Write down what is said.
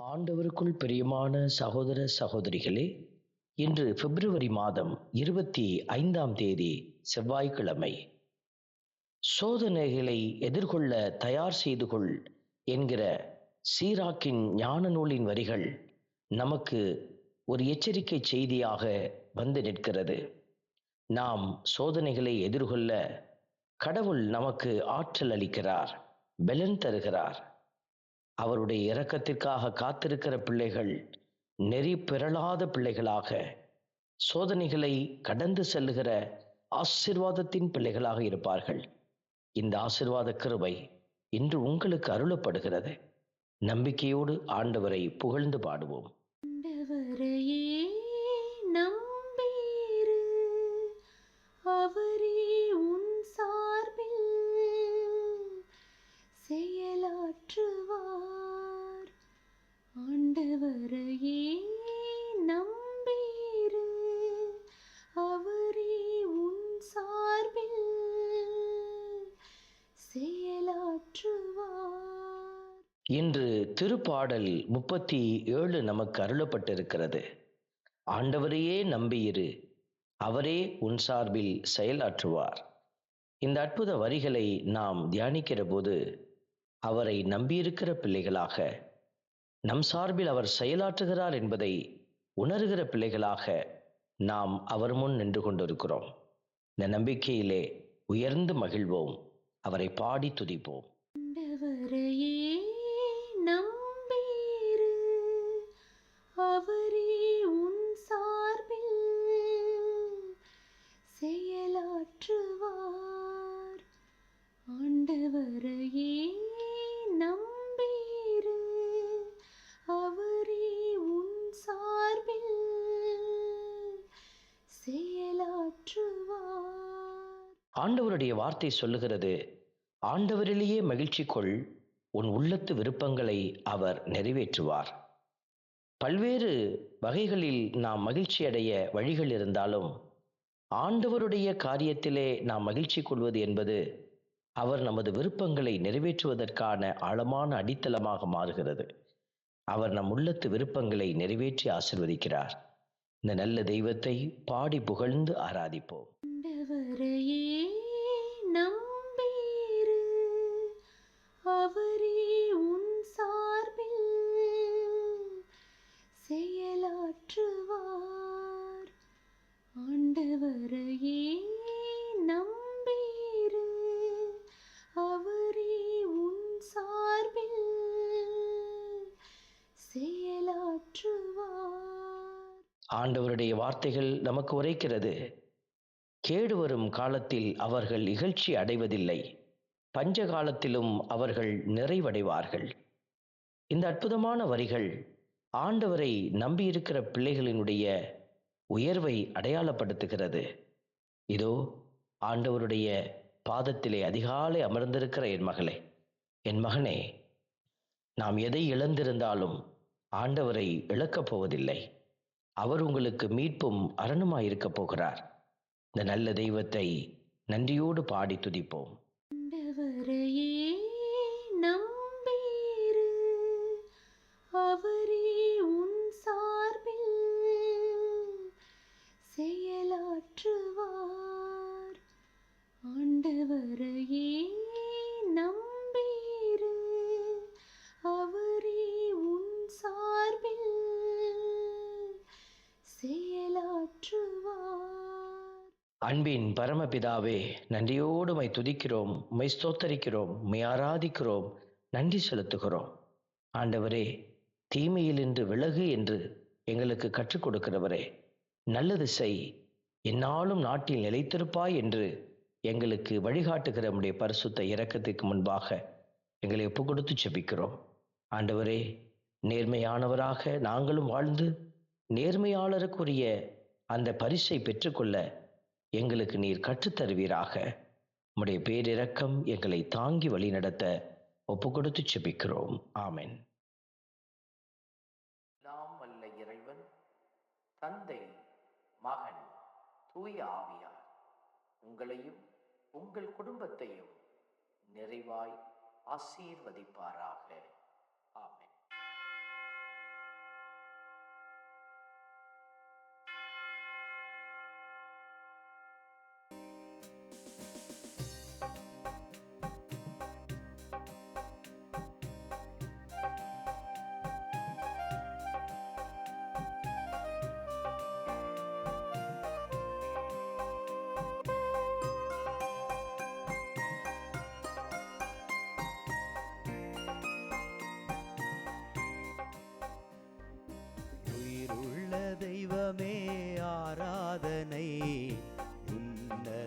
ஆண்டவருக்குள் பிரியமான சகோதர சகோதரிகளே இன்று பிப்ரவரி மாதம் இருபத்தி ஐந்தாம் தேதி செவ்வாய்க்கிழமை. சோதனைகளை எதிர்கொள்ள தயார் செய்து கொள் என்கிற சீராக்கின் ஞான நூலின் வரிகள் நமக்கு ஒரு எச்சரிக்கை செய்தியாக வந்து நிற்கிறது. நாம் சோதனைகளை எதிர்கொள்ள கடவுள் நமக்கு ஆற்றல் அளிக்கிறார் பலன் தருகிறார். அவருடைய இரக்கத்திற்காக காத்திருக்கிற பிள்ளைகள் நெறி பெறலாத பிள்ளைகளாக சோதனைகளை கடந்து செல்லுகிற ஆசிர்வாதத்தின் பிள்ளைகளாக இருப்பார்கள். இந்த ஆசிர்வாத கிருபை இன்று உங்களுக்கு அருளப்படுகிறது. நம்பிக்கையோடு ஆண்டவரை புகழ்ந்து பாடுவோம். இன்று திருப்பாடல் முப்பத்தி ஏழு நமக்கு அருளப்பட்டிருக்கிறது. ஆண்டவரையே நம்பியிரு அவரே உன் சார்பில் செயலாற்றுவார். இந்த அற்புத வரிகளை நாம் தியானிக்கிற போது அவரை நம்பியிருக்கிற பிள்ளைகளாக நம் சார்பில் அவர் செயலாற்றுகிறார் என்பதை உணர்கிற பிள்ளைகளாக நாம் அவர் முன் நின்று கொண்டிருக்கிறோம். இந்த நம்பிக்கையிலே உயர்ந்து மகிழ்வோம். அவரை பாடி துதிப்போம். ஆண்டவருடைய வார்த்தை சொல்லுகிறது ஆண்டவரிலேயே மகிழ்ச்சி கொள் உன் உள்ளத்து விருப்பங்களை அவர் நிறைவேற்றுவார். பல்வேறு வகைகளில் நாம் மகிழ்ச்சி அடைய வழிகள் இருந்தாலும் ஆண்டவருடைய காரியத்திலே நாம் மகிழ்ச்சி கொள்வது என்பது அவர் நமது விருப்பங்களை நிறைவேற்றுவதற்கான ஆழமான அடித்தளமாக மாறுகிறது. அவர் நம் உள்ளத்து விருப்பங்களை நிறைவேற்றி ஆசிர்வதிக்கிறார். இந்த நல்ல தெய்வத்தை பாடி புகழ்ந்து ஆராதிப்போம். ஆண்டவரையே நம்பீரு. அவரே உன் சார்பில் செயலாற்றுவார். ஆண்டவரையே நம்பீரு. அவரே உன் சார்பில் செயலாற்றுவார். ஆண்டவருடைய வார்த்தைகள் நமக்கு உரைக்கிறது. கேடு வரும் காலத்தில் அவர்கள் இகழ்ச்சி அடைவதில்லை. பஞ்ச காலத்திலும் அவர்கள் நிறைவடைவார்கள். இந்த அற்புதமான வரிகள் ஆண்டவரை நம்பியிருக்கிற பிள்ளைகளினுடைய உயர்வை அடையாளப்படுத்துகிறது. இதோ ஆண்டவருடைய பாதத்திலே அதிகாலை அமர்ந்திருக்கிற என் மகளே என் மகனே நாம் எதை இழந்திருந்தாலும் ஆண்டவரை இழக்கப் போவதில்லை. அவர் உங்களுக்கு மீட்பும் அரணுமாயிருக்கப் போகிறார். இந்த நல்ல தெய்வத்தை நன்றியோடு பாடி துதிப்போம். அன்பின் பரமபிதாவே நன்றியோடு மை துதிக்கிறோம் மை ஸ்தோத்தரிக்கிறோம் மை ஆராதிக்கிறோம் நன்றி செலுத்துகிறோம். ஆண்டவரே தீமையிலின்று விலகு என்று எங்களுக்கு கற்றுக் கொடுக்கிறவரே நல்லது செய். என்னாலும் நாட்டில் நிலைத்திருப்பாய் என்று எங்களுக்கு வழிகாட்டுகிற நம்முடைய பரிசுத்த இறக்கத்துக்கு முன்பாக எங்களை ஒப்பு கொடுத்து செபிக்கிறோம் ஆண்டவரே நேர்மையானவராக நாங்களும் வாழ்ந்து நேர்மையாளருக்குரிய அந்த பரிசை பெற்றுக்கொள்ள எங்களுக்கு நீர் கற்றுத்தருவீராக. உம்முடைய பேரிரக்கம் எங்களை தாங்கி வழிநடத்த ஒப்பு கொடுத்து செபிக்கிறோம். ஆமென். நாம் வல்ல இறைவன் தந்தை மகன் தூய ஆவியார் உங்களையும் உங்கள் குடும்பத்தையும் நிறைவாய் ஆசீர்வதிப்பாராக.